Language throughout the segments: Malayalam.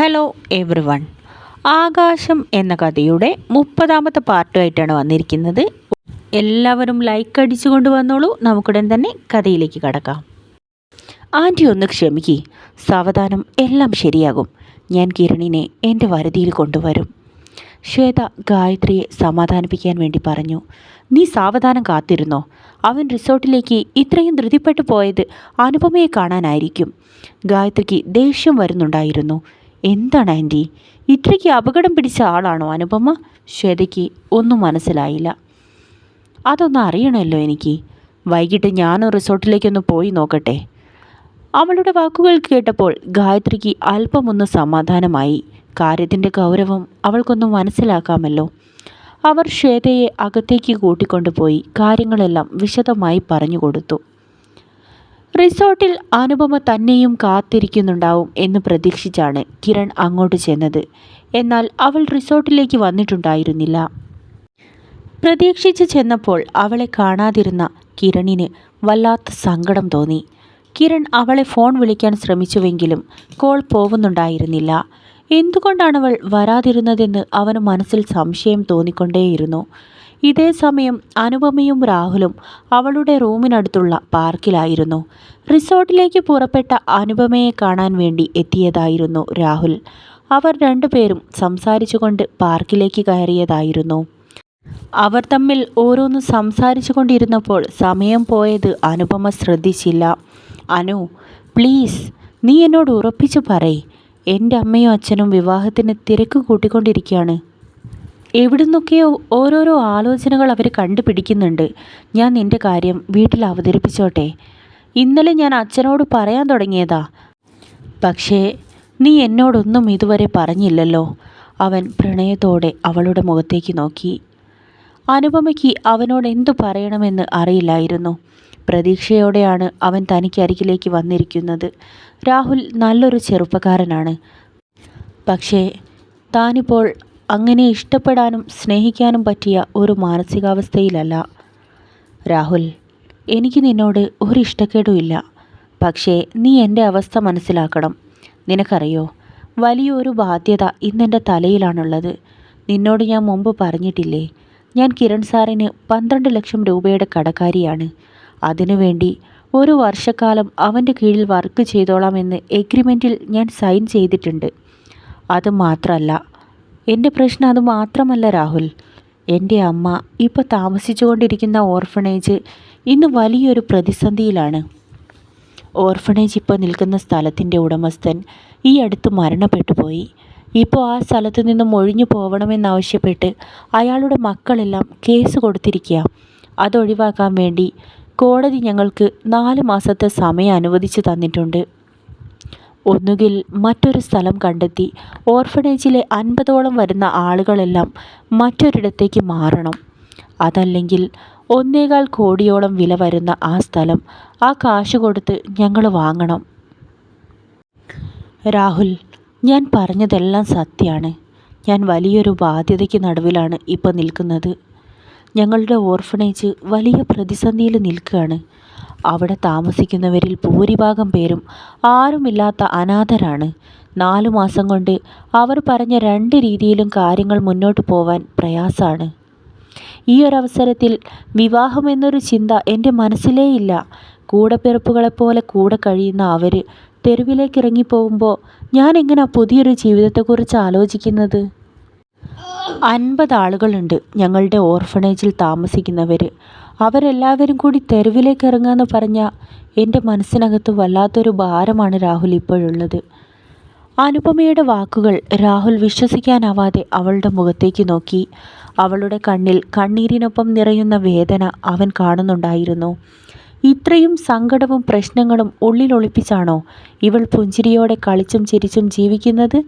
ഹലോ എവ്രി വൺ ആകാശം എന്ന കഥയുടെ മുപ്പതാമത്തെ പാർട്ടുമായിട്ടാണ് വന്നിരിക്കുന്നത്. എല്ലാവരും ലൈക്ക് അടിച്ചുകൊണ്ട് വന്നോളൂ. നമുക്കുടൻ തന്നെ കഥയിലേക്ക് കടക്കാം. ആന്റി ഒന്ന് ക്ഷമിക്കി. സാവധാനം എല്ലാം ശരിയാകും. ഞാൻ കിരണിനെ എന്റെ വരുതിയിൽ കൊണ്ടുവരും. ശ്വേത ഗായത്രിയെ സമാധാനിപ്പിക്കാൻ വേണ്ടി പറഞ്ഞു. നീ സാവധാനം കാത്തിരുന്നോ? അവൻ റിസോർട്ടിലേക്ക് ഇത്രയും ധൃതിപ്പെട്ടു പോയത് അനുപമയെ കാണാനായിരിക്കും. ഗായത്രിക്ക് ദേഷ്യം വരുന്നുണ്ടായിരുന്നു. എന്താണ് ആന്റി? ഇത്രയ്ക്ക് അപകടം പിടിച്ച ആളാണോ അനുപമ? ശ്വേതയ്ക്ക് ഒന്നും മനസ്സിലായില്ല. അതൊന്നും അറിയണമല്ലോ എനിക്ക്. വൈകിട്ട് ഞാനും റിസോർട്ടിലേക്കൊന്ന് പോയി നോക്കട്ടെ. അവളുടെ വാക്കുകൾ കേട്ടപ്പോൾ ഗായത്രിക്ക് അല്പമൊന്ന് സമാധാനമായി. കാര്യത്തിന്റെ ഗൗരവം അവൾക്കൊന്നും മനസ്സിലാക്കാമല്ലോ. അവർ ശ്വേതയെ അകത്തേക്ക് കൂട്ടിക്കൊണ്ടുപോയി കാര്യങ്ങളെല്ലാം വിശദമായി പറഞ്ഞു കൊടുത്തു. റിസോർട്ടിൽ അനുപമ തന്നെയും കാത്തിരിക്കുന്നുണ്ടാവും എന്ന് പ്രതീക്ഷിച്ചാണ് കിരൺ അങ്ങോട്ട് ചെന്നത്. എന്നാൽ അവൾ റിസോർട്ടിലേക്ക് വന്നിട്ടുണ്ടായിരുന്നില്ല. പ്രതീക്ഷിച്ച് ചെന്നപ്പോൾ അവളെ കാണാതിരുന്ന കിരണിന് വല്ലാത്ത സങ്കടം തോന്നി. കിരൺ അവളെ ഫോൺ വിളിക്കാൻ ശ്രമിച്ചുവെങ്കിലും കോൾ പോവുന്നുണ്ടായിരുന്നില്ല. എന്തുകൊണ്ടാണവൾ വരാതിരുന്നതെന്ന് അവന് മനസ്സിൽ സംശയം തോന്നിക്കൊണ്ടേയിരുന്നു. ഇതേ സമയം അനുപമയും രാഹുലും അവളുടെ റൂമിനടുത്തുള്ള പാർക്കിലായിരുന്നു. റിസോർട്ടിലേക്ക് പുറപ്പെട്ട അനുപമയെ കാണാൻ വേണ്ടി എത്തിയതായിരുന്നു രാഹുൽ. അവർ രണ്ടുപേരും സംസാരിച്ചുകൊണ്ട് പാർക്കിലേക്ക് കയറിയതായിരുന്നു. അവർ തമ്മിൽ ഓരോന്ന് സംസാരിച്ചു കൊണ്ടിരുന്നപ്പോൾ സമയം പോയത് അനുപമ ശ്രദ്ധിച്ചില്ല. അനു പ്ലീസ് നീ എന്നോട് ഉറപ്പിച്ചു പറയ്. എന്റെ അമ്മയും അച്ഛനും വിവാഹത്തിന് തിരക്ക് കൂട്ടിക്കൊണ്ടിരിക്കുകയാണ്. എവിടുന്നൊക്കെയോ ഓരോരോ ആലോചനകൾ അവർ കണ്ടുപിടിക്കുന്നുണ്ട്. ഞാൻ നിന്റെ കാര്യം വീട്ടിൽ അവതരിപ്പിച്ചോട്ടെ. ഇന്നലെ ഞാൻ അച്ഛനോട് പറയാൻ തുടങ്ങിയതാ. പക്ഷേ നീ എന്നോടൊന്നും ഇതുവരെ പറഞ്ഞില്ലല്ലോ. അവൻ പ്രണയത്തോടെ അവളുടെ മുഖത്തേക്ക് നോക്കി. അനുപമയ്ക്ക് അവനോട് എന്തു പറയണമെന്ന് അറിയില്ലായിരുന്നു. പ്രതീക്ഷയോടെയാണ് അവൻ തനിക്ക് അരികിലേക്ക് വന്നിരിക്കുന്നത്. രാഹുൽ നല്ലൊരു ചെറുപ്പക്കാരനാണ്. പക്ഷേ താനിപ്പോൾ അങ്ങനെ ഇഷ്ടപ്പെടാനും സ്നേഹിക്കാനും പറ്റിയ ഒരു മാനസികാവസ്ഥയിലല്ല. രാഹുൽ എനിക്ക് നിന്നോട് ഒരു ഇഷ്ടക്കേടുമില്ല. പക്ഷേ നീ എന്റെ അവസ്ഥ മനസ്സിലാക്കണം. നിനക്കറിയോ വലിയൊരു ബാധ്യത ഇന്നെന്റെ തലയിലാണുള്ളത്. നിന്നോട് ഞാൻ മുമ്പ് പറഞ്ഞിട്ടില്ലേ ഞാൻ കിരൺ സാറിന് പന്ത്രണ്ട് ലക്ഷം രൂപയുടെ കടക്കാരിയാണ്. അതിനുവേണ്ടി ഒരു വർഷക്കാലം അവന്റെ കീഴിൽ വർക്ക് ചെയ്തോളാമെന്ന് എഗ്രിമെന്റിൽ ഞാൻ സൈൻ ചെയ്തിട്ടുണ്ട്. അത് മാത്രമല്ല എന്റെ പ്രശ്നം അത് മാത്രമല്ല രാഹുൽ. എന്റെ അമ്മ ഇപ്പോൾ താമസിച്ചുകൊണ്ടിരിക്കുന്ന ഓർഫണേജ് ഇന്ന് വലിയൊരു പ്രതിസന്ധിയിലാണ്. ഓർഫണേജ് ഇപ്പോൾ നിൽക്കുന്ന സ്ഥലത്തിന്റെ ഉടമസ്ഥൻ ഈ അടുത്ത് മരണപ്പെട്ടു പോയി. ഇപ്പോൾ ആ സ്ഥലത്ത് നിന്നും ഒഴിഞ്ഞു പോകണമെന്നാവശ്യപ്പെട്ട് അയാളുടെ മക്കളെല്ലാം കേസ് കൊടുത്തിരിക്കുക. അതൊഴിവാക്കാൻ വേണ്ടി കോടതി ഞങ്ങൾക്ക് നാല് മാസത്തെ സമയം അനുവദിച്ചു തന്നിട്ടുണ്ട്. ഒന്നുകിൽ മറ്റൊരു സ്ഥലം കണ്ടെത്തി ഓർഫണേജിലെ അൻപതോളം വരുന്ന ആളുകളെല്ലാം മറ്റൊരിടത്തേക്ക് മാറണം. അതല്ലെങ്കിൽ ഒന്നേകാൽ കോടിയോളം വില വരുന്ന ആ സ്ഥലം ആ കാശ് കൊടുത്ത് ഞങ്ങൾ വാങ്ങണം. രാഹുൽ ഞാൻ പറഞ്ഞതെല്ലാം സത്യമാണ്. ഞാൻ വലിയൊരു ബാധ്യതയ്ക്ക് നടുവിലാണ് ഇപ്പം നിൽക്കുന്നത്. ഞങ്ങളുടെ ഓർഫണേജ് വലിയ പ്രതിസന്ധിയിൽ നിൽക്കുകയാണ്. അവിടെ താമസിക്കുന്നവരിൽ ഭൂരിഭാഗം പേരും ആരുമില്ലാത്ത അനാഥരാണ്. നാലു മാസം കൊണ്ട് അവർ പറഞ്ഞ രണ്ട് രീതിയിലും കാര്യങ്ങൾ മുന്നോട്ട് പോവാൻ പ്രയാസമാണ് ഈ ഒരവസരത്തിൽ വിവാഹം എന്നൊരു ചിന്ത എന്റെ മനസ്സിലേ ഇല്ല കൂടപ്പിറപ്പുകളെപ്പോലെ കൂടെ കഴിയുന്ന അവർ തെരുവിലേക്ക് ഇറങ്ങിപ്പോകുമ്പോൾ ഞാൻ എങ്ങനെ പുതിയൊരു ജീവിതത്തെക്കുറിച്ച് ആലോചിക്കുന്നത്? അൻപത് ആളുകളുണ്ട് ഞങ്ങളുടെ ഓർഫണേജിൽ താമസിക്കുന്നവർ അവരെല്ലാവരും കൂടി തെരുവിലേക്ക് ഇറങ്ങാമെന്ന് പറഞ്ഞാൽ എന്റെ മനസ്സിനകത്ത് വല്ലാത്തൊരു ഭാരമാണ് രാഹുൽ ഇപ്പോഴുള്ളത്. അനുപമയുടെ വാക്കുകൾ രാഹുൽ വിശ്വസിക്കാനാവാതെ അവളുടെ മുഖത്തേക്ക് നോക്കി. അവളുടെ കണ്ണിൽ കണ്ണീരിനൊപ്പം നിറയുന്ന വേദന അവൻ കാണുന്നുണ്ടായിരുന്നു. ഇത്രയും സങ്കടവും പ്രശ്നങ്ങളും ഉള്ളിലൊളിപ്പിച്ചാണോ ഇവൾ പുഞ്ചിരിയോടെ കളിച്ചും ചിരിച്ചും ജീവിക്കുന്നത്?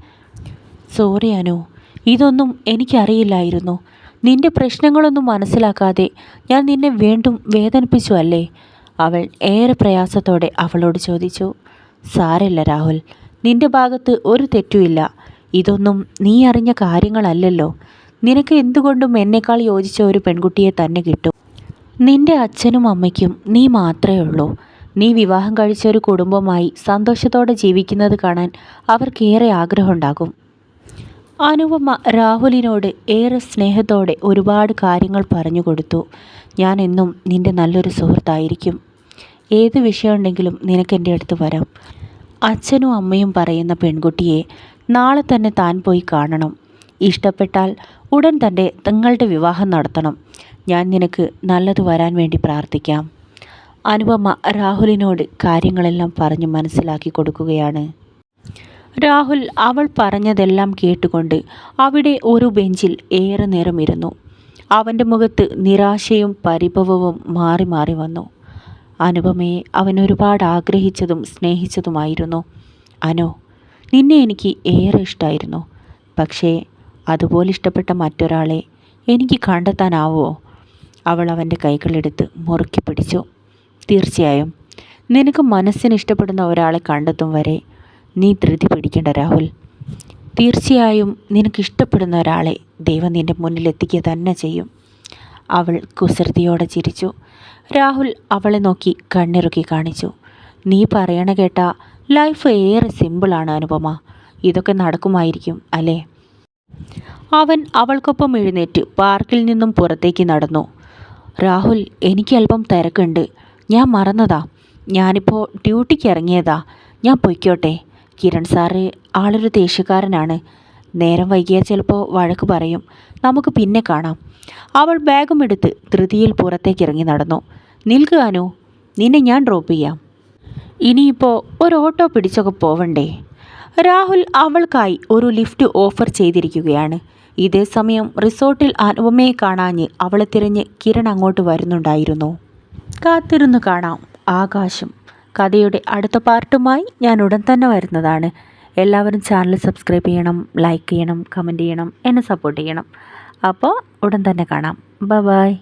സോറിയാനോ ഇതൊന്നും എനിക്കറിയില്ലായിരുന്നു. നിന്റെ പ്രശ്നങ്ങളൊന്നും മനസ്സിലാക്കാതെ ഞാൻ നിന്നെ വീണ്ടും വേദനിപ്പിച്ചു അല്ലേ? അവൾ ഏറെ പ്രയാസത്തോടെ അവളോട് ചോദിച്ചു. സാരല്ല രാഹുൽ നിന്റെ ഭാഗത്ത് ഒരു തെറ്റുമില്ല ഇതൊന്നും നീ അറിഞ്ഞ കാര്യങ്ങളല്ലല്ലോ. നിനക്ക് എന്തുകൊണ്ടും എന്നെക്കാൾ യോജിച്ച ഒരു പെൺകുട്ടിയെ തന്നെ കിട്ടും. നിന്റെ അച്ഛനും അമ്മയ്ക്കും നീ മാത്രമേ ഉള്ളൂ. നീ വിവാഹം കഴിച്ച ഒരു കുടുംബമായി സന്തോഷത്തോടെ ജീവിക്കുന്നത് കാണാൻ അവർക്കേറെ ആഗ്രഹമുണ്ടാകും. അനുപമ രാഹുലിനോട് ഏറെ സ്നേഹത്തോടെ ഒരുപാട് കാര്യങ്ങൾ പറഞ്ഞു കൊടുത്തു. ഞാൻ എന്നും നിന്റെ നല്ലൊരു സുഹൃത്തായിരിക്കും. ഏത് വിഷയമുണ്ടെങ്കിലും നിനക്ക് എന്റെ അടുത്ത് വരാം. അച്ഛനും അമ്മയും പറയുന്ന പെൺകുട്ടിയെ നാളെ തന്നെ താൻ പോയി കാണണം. ഇഷ്ടപ്പെട്ടാൽ ഉടൻ തന്നെ തങ്ങളുടെ വിവാഹം നടത്തണം. ഞാൻ നിനക്ക് നല്ലത് വരാൻ വേണ്ടി പ്രാർത്ഥിക്കാം. അനുപമ രാഹുലിനോട് കാര്യങ്ങളെല്ലാം പറഞ്ഞ് മനസ്സിലാക്കി കൊടുക്കുകയാണ്. രാഹുൽ അവൾ പറഞ്ഞതെല്ലാം കേട്ടുകൊണ്ട് അവിടെ ഒരു ബെഞ്ചിൽ ഏറെ നേരം ഇരുന്നു അവന്റെ മുഖത്ത് നിരാശയും പരിഭവവും മാറി മാറി വന്നു. അനുപമയെ അവൻ ഒരുപാട് ആഗ്രഹിച്ചതും സ്നേഹിച്ചതുമായിരുന്നു. അനോ നിന്നെ എനിക്ക് ഏറെ ഇഷ്ടമായിരുന്നു പക്ഷേ അതുപോലെ ഇഷ്ടപ്പെട്ട മറ്റൊരാളെ എനിക്ക് കണ്ടെത്താനാവുമോ അവൾ അവന്റെ കൈകളെടുത്ത് മുറുക്കി പിടിച്ചു. തീർച്ചയായും നിനക്ക് മനസ്സിന് ഇഷ്ടപ്പെടുന്ന ഒരാളെ കണ്ടെത്തും വരെ നീ ധൃതി പിടിക്കേണ്ട രാഹുൽ. തീർച്ചയായും നിനക്കിഷ്ടപ്പെടുന്ന ഒരാളെ ദൈവം നിന്റെ മുന്നിൽ എത്തിക്കുക തന്നെ ചെയ്യും. അവൾ കുസൃതിയോടെ ചിരിച്ചു. രാഹുൽ അവളെ നോക്കി കണ്ണിറുക്കി കാണിച്ചു. നീ പറയണ കേട്ട ലൈഫ് ഏറെ സിമ്പിളാണ് അനുപമ. ഇതൊക്കെ നടക്കുമായിരിക്കും അല്ലേ? അവൻ അവൾക്കൊപ്പം എഴുന്നേറ്റ് പാർക്കിൽ നിന്നും പുറത്തേക്ക് നടന്നു. രാഹുൽ എനിക്ക് അല്പം തിരക്കുണ്ട്. ഞാൻ മറന്നതാ. ഞാനിപ്പോൾ ഡ്യൂട്ടിക്ക് ഇറങ്ങിയതാ. ഞാൻ പൊയ്ക്കോട്ടെ. കിരൺ സാറ് ആളൊരു ദേഷ്യക്കാരനാണ്. നേരം വൈകിയാൽ ചിലപ്പോൾ വഴക്ക് പറയും. നമുക്ക് പിന്നെ കാണാം. അവൾ ബാഗും എടുത്ത് ധൃതിയിൽ പുറത്തേക്ക് ഇറങ്ങി നടന്നു. നിൽക്കുകാനോ നിന്നെ ഞാൻ ഡ്രോപ്പ് ചെയ്യാം. ഇനിയിപ്പോൾ ഒരു ഓട്ടോ പിടിച്ചൊക്കെ പോവണ്ടേ? രാഹുൽ അവൾക്കായി ഒരു ലിഫ്റ്റ് ഓഫർ ചെയ്തിരിക്കുകയാണ്. ഇതേ സമയം റിസോർട്ടിൽ അനുപമയെ കാണാഞ്ഞ് അവളെ തിരഞ്ഞ് കിരൺ അങ്ങോട്ട് വരുന്നുണ്ടായിരുന്നു. കാത്തിരുന്നു കാണാം ആകാശം. കഥയുടെ അടുത്ത പാർട്ടുമായി ഞാൻ ഉടൻ തന്നെ വരുന്നതാണ്. എല്ലാവരും ചാനൽ സബ്സ്ക്രൈബ് ചെയ്യണം ലൈക്ക് ചെയ്യണം കമന്റ് ചെയ്യണം എന്നെ സപ്പോർട്ട് ചെയ്യണം. അപ്പോൾ ഉടൻ തന്നെ കാണാം. ബ ബായ്